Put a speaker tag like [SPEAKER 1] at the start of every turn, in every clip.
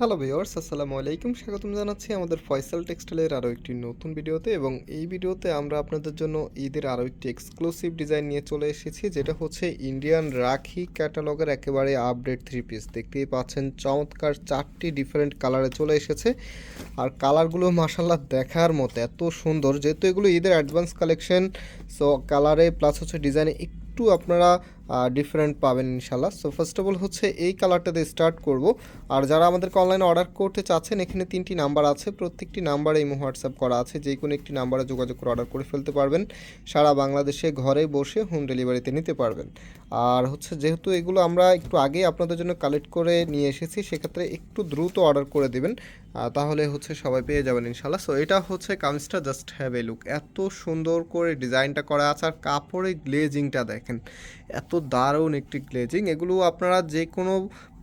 [SPEAKER 1] Hello viewers আসসালামু আলাইকুম। স্বাগতম জানাচ্ছি আমাদের ফয়সাল টেক্সটাইলের আরও একটি নতুন ভিডিওতে এবং এই ভিডিওতে আমরা আপনাদের জন্য ঈদের আরও একটি এক্সক্লুসিভ ডিজাইন নিয়ে চলে এসেছি, যেটা হচ্ছে ইন্ডিয়ান রাখি ক্যাটালগের একেবারে আপডেট থ্রি পিস দেখতেই পাচ্ছেন, চমৎকার চারটি ডিফারেন্ট কালারে চলে এসেছে। আর কালারগুলো মাসাল্লাহ দেখার মতো, এত সুন্দর। যেহেতু এগুলো ঈদের অ্যাডভান্স কালেকশন সো কালারে প্লাস হচ্ছে ডিজাইনে একটু আপনারা ডিফারেন্ট পাবেন ইনশাল্লাহ সো ফার্স্ট অফ অল হচ্ছে এই কালারটাতে স্টার্ট করব। আর যারা আমাদেরকে অনলাইনে অর্ডার করতে চাচ্ছেন, এখানে তিনটি নাম্বার আছে। প্রত্যেকটি নাম্বারে এই হোয়াটসঅ্যাপ করা আছে। যে কোনো একটি নাম্বারে যোগাযোগ করে অর্ডার করে ফেলতে পারবেন। সারা বাংলাদেশে ঘরে বসে হোম ডেলিভারিতে নিতে পারবেন। আর হচ্ছে যেহেতু এগুলো আমরা একটু আগেই আপনাদের জন্য কালেক্ট করে নিয়ে এসেছি, সেক্ষেত্রে একটু দ্রুত অর্ডার করে দেবেন। তাহলে হচ্ছে সবাই পেয়ে যাবেন ইনশাল্লাহ সো এটা হচ্ছে কামিজটা জাস্ট হ্যাভ এ লুক এত সুন্দর করে ডিজাইনটা করা আছে। আর কাপড়ের গ্লেজিংটা দেখেন, এত দারুণ একটি গ্লেজিং। এগুলো আপনারা যে কোনো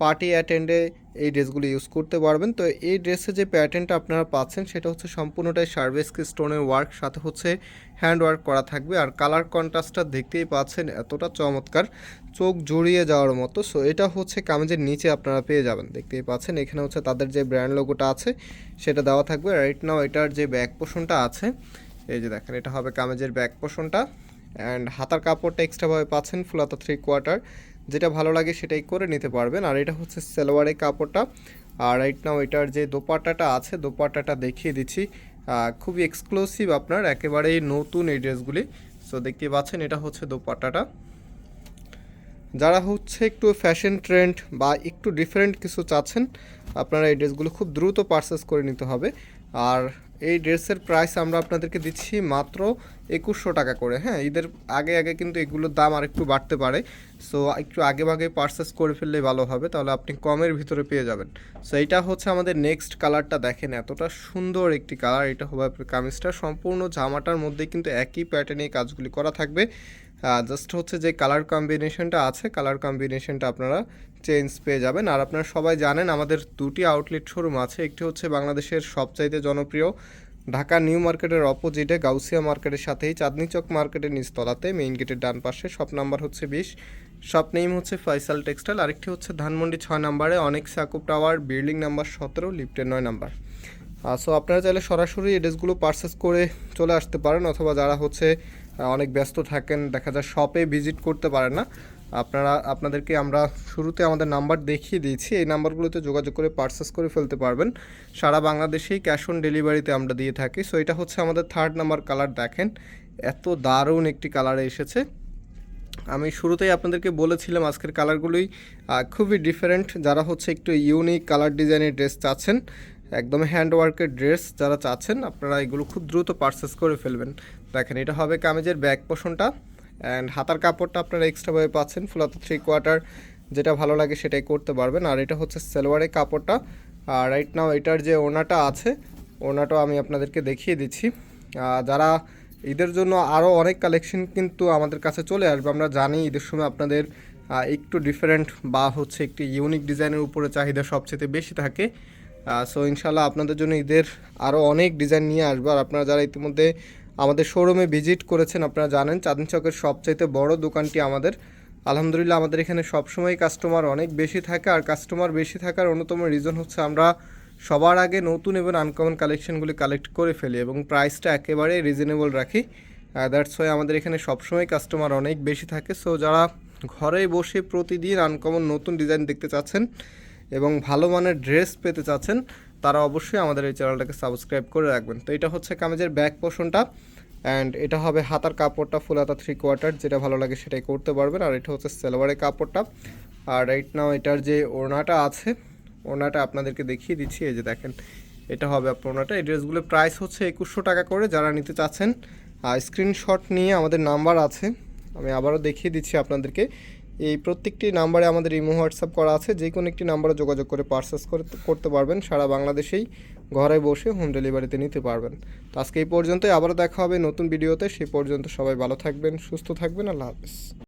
[SPEAKER 1] পার্টি অ্যাটেন্ডে এই ড্রেসগুলো ইউজ করতে পারবেন। তো এই ড্রেসে যে প্যাটার্নটা আপনারা পাচ্ছেন, সেটা হচ্ছে সম্পূর্ণটাই সার্ভেসকি স্টোনের ওয়ার্ক, সাথে হচ্ছে হ্যান্ড ওয়ার্ক করা থাকবে। আর কালার কন্ট্রাস্টটা দেখতেই পাচ্ছেন, এতটা চমৎকার, চোখ জড়িয়ে যাওয়ার মতো। সো এটা হচ্ছে কামিজের নিচে আপনারা পেয়ে যাবেন, দেখতেই পাচ্ছেন। এখানে হচ্ছে তাদের যে ব্র্যান্ড লোগোটা আছে, সেটা দেওয়া থাকবে। রাইট নাও এটার যে ব্যাক পোষণটা আছে, এই যে দেখেন, এটা হবে কামিজের ব্যাক পোষণটা। অ্যান্ড হাতার কাপড়টা এক্সট্রাভাবে পাচ্ছেন ফুলাতা থ্রি কোয়ার্টার যেটা ভালো লাগে সেটাই করে নিতে পারবেন। আর এটা হচ্ছে সেলোয়ারের কাপড়টা। আর রাইট নাও এটার যে দোপাট্টাটা আছে, দোপাট্টাটা দেখিয়ে দিচ্ছি। খুবই এক্সক্লুসিভ আপনার, একেবারেই নতুন এই ড্রেসগুলি। সো দেখতে পাচ্ছেন, এটা হচ্ছে দোপাট্টাটা। যারা হচ্ছে একটু ফ্যাশন ট্রেন্ড বা একটু ডিফারেন্ট কিছু চাচ্ছেন, আপনারা এই ড্রেসগুলো খুব দ্রুত পারচেস করে নিতে হবে। আর এই ড্রেসের প্রাইস আমরা আপনাদেরকে দিচ্ছি মাত্র একুশশো টাকা করে। হ্যাঁ ঈদের আগে আগে কিন্তু এগুলোর দাম আর একটু বাড়তে পারে। সো একটু আগে ভাগে পারচেস করে ফেললে ভালো হবে, তাহলে আপনি কমের ভিতরে পেয়ে যাবেন। সো এটা হচ্ছে আমাদের নেক্সট কালারটা দেখেন, এতটা সুন্দর একটি কালার এটা হবে কামিজটা। সম্পূর্ণ জামাটার মধ্যে কিন্তু একই প্যাটার্নে কাজগুলি করা থাকবে। জাস্ট হচ্ছে যে কালার কম্বিনেশনটা আছে কালার কম্বিনেশনটা আপনারা চেঞ্জ পেয়ে যাবেন। আর আপনারা সবাই জানেন, আমাদের দুটি আউটলেট শোরুম আছে। একটি হচ্ছে বাংলাদেশের সবচাইতে জনপ্রিয় ঢাকা নিউ মার্কেটের অপোজিটে গাউসিয়া মার্কেটের সাথেই, চাঁদনি চক মার্কেটের নিচতলাতে মেইন গেটের ডান পাশে শপ নাম্বার হচ্ছে বিশ। শপ নেম হচ্ছে ফয়সাল টেক্সটাইল আরেকটি হচ্ছে ধানমন্ডি ছয় নাম্বারে অনেক সাকুব টাওয়ার বিল্ডিং নাম্বার সতেরো লিফটের নয় নাম্বার। সো আপনারা চাইলে সরাসরি এড্রেসগুলো ড্রেসগুলো পারচেস করে চলে আসতে পারেন, অথবা যারা হচ্ছে অনেক ব্যস্ত থাকেন, দেখা যায় শপে ভিজিট করতে পারেন না। আপনারা, আপনাদেরকে আমরা শুরুতে আমাদের নাম্বার দেখিয়ে দিয়েছি। এই নাম্বারগুলোতে যোগাযোগ করে পারচেস করে ফেলতে পারবেন। সারা বাংলাদেশেই ক্যাশ অন ডেলিভারিতে আমরা দিয়ে থাকি। সো এটা হচ্ছে আমাদের থার্ড নাম্বার কালার দেখেন। এত দারুণ একটি কালারে এসেছে। আমি শুরুতেই আপনাদেরকে বলেছিলাম আজকের কালারগুলোই খুবই ডিফারেন্ট যারা হচ্ছে একটু ইউনিক কালার ডিজাইনের ড্রেস চাচ্ছেন একদম হ্যান্ড ওয়ার্কের ড্রেস যারা চাচ্ছেন, আপনারা এগুলো খুব দ্রুত পারচেস করে ফেলবেন। দেখেন, এটা হবে কামিজের ব্যাক পোষণটা অ্যান্ড হাতার কাপড়টা আপনারা এক্সট্রাভাবে পাচ্ছেন ফুলাতো থ্রি কোয়ার্টার যেটা ভালো লাগে সেটাই করতে পারবেন। আর এটা হচ্ছে সেলোয়ারের কাপড়টা। আর রাইট নাও এটার যে ওনাটা আছে, ওনাটাও আমি আপনাদেরকে দেখিয়ে দিচ্ছি। যারা ঈদের জন্য আরও অনেক কালেকশন কিন্তু আমাদের কাছে চলে আসবে, আমরা জানি ঈদের সময় আপনাদের একটু ডিফারেন্ট বা হচ্ছে একটি ইউনিক ডিজাইনের উপরে চাহিদা সবচেয়ে বেশি থাকে। সো ইনশাল্লাহ আপনাদের জন্য ঈদের আরও অনেক ডিজাইন নিয়ে আসবে। আর আপনারা যারা ইতিমধ্যে আমাদের শোরুমে ভিজিট করেছেন, আপনারা জানেন চাঁদনি চকের সবচাইতে বড় দোকানটি আমাদের। আলহামদুলিল্লাহ আমাদের এখানে সবসময় কাস্টমার অনেক বেশি থাকে, আর কাস্টমার বেশি থাকার অন্যতম রিজন হচ্ছে আমরা সবার আগে নতুন এবং আনকমন কালেকশনগুলি কালেক্ট করে ফেলি এবং প্রাইসটা একেবারে রিজনেবল রাখি। দ্যাটস ওয়াই আমাদের এখানে সবসময় কাস্টমার অনেক বেশি থাকে। সো যারা ঘরে বসে প্রতিদিন আনকমন নতুন ডিজাইন দেখতে চাচ্ছেন এবং ভালো মানের ড্রেস পেতে চাচ্ছেন, তারা অবশ্যই আমাদের এই চ্যানেলটাকে সাবস্ক্রাইব করে রাখবেন। তো এটা হচ্ছে কামিজের ব্যাক পোর্শনটা অ্যান্ড এটা হবে হাতার কাপড়টা ফুল হাতা থ্রি কোয়ার্টার যেটা ভালো লাগে সেটাই করতে পারবেন। আর এটা হচ্ছে সেলোয়ারের কাপড়টা। আর রাইট নাও এটার যে ওড়নাটা আছে, ওড়নাটা আপনাদেরকে দেখিয়ে দিচ্ছি, এই যে দেখেন, এটা হবে আপনার ওড়নাটা। এই ড্রেসগুলোর প্রাইস হচ্ছে একুশশো টাকা করে, যারা নিতে চাচ্ছেন আর স্ক্রিনশট নিয়ে আমাদের নাম্বার আছে। আমি আবারও দেখিয়ে দিচ্ছি আপনাদেরকে। এই প্রত্যেকটি নাম্বারে আমাদের ইমো, হোয়াটসঅ্যাপ করা আছে, যে কোনো একটি নাম্বারে যোগাযোগ করে পারচেস করতে পারবেন। সারা বাংলাদেশেই ঘরে বসে হোম ডেলিভারিতে নিতে পারবেন। তো আজকে এই পর্যন্তই, আবারও দেখা হবে নতুন ভিডিওতে সেই পর্যন্ত সবাই ভালো থাকবেন, সুস্থ থাকবেন, আল্লাহ হাফেজ।